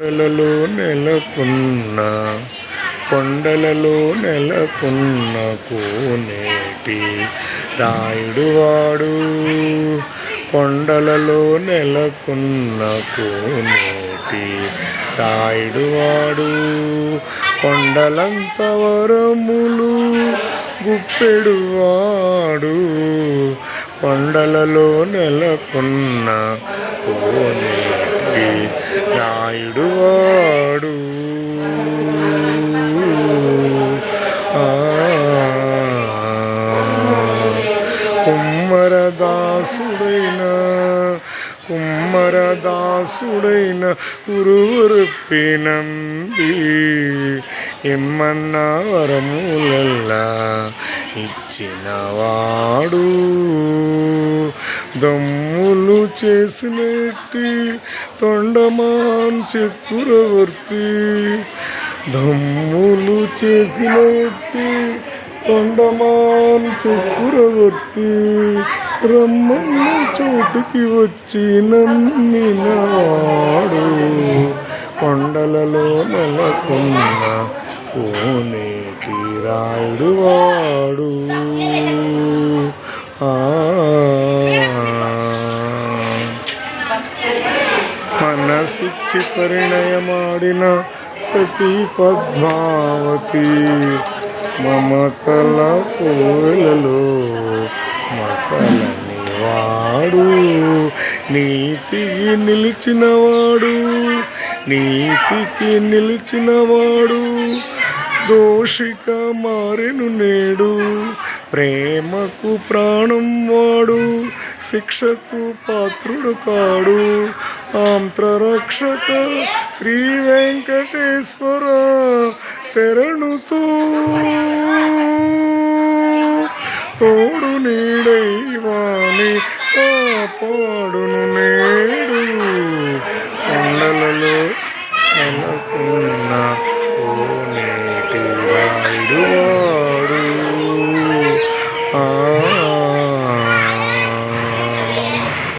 కొండలలో నెలకొన్న కొండలలో నెలకొన్న కోనేటి రాయుడు వాడు. కొండలలో నెలకొన్న కోనేటి రాయుడు వాడు. కొండలంత వరములు గుప్పెడు వాడు. కొండలలో నెలకొన్న కోనేటి రాయుడు వాడు ఆ కుమ్మరదాసుడైన కుమ్మరదాసుడైన ఉరువురుప్పినంబి ఎమ్మన్న వరములల్లా ఇచ్చినవాడు దమ్ములు చేసినట్టి తొండమాన్ చెక్కురవర్తి. దమ్ములు చేసినట్టి తొండమాన్ చెక్కురవర్తి. రమ్మన్న చోటుకి వచ్చి నమ్మినవాడు కొండలలో నెలకొన్న కోనేటి రాయుడు వాడు. మనసిచ్చి పరిణయమాడిన సతీ పద్మావతి మమతల పూలలో మసలని వాడు నీతికి నిలిచినవాడు నీతికి నిలిచినవాడు దోషిక మారెను నేడు ప్రేమకు ప్రాణం వాడు శిక్షకు పాత్రుడు కాడు. ఆంత్రరక్షక శ్రీ వెంకటేశ్వర శరణుతో. తోడు నీడైవాని కాపాడును నేడు. కొండలలో నెలకొన్న ఓ నేటి రాయుడు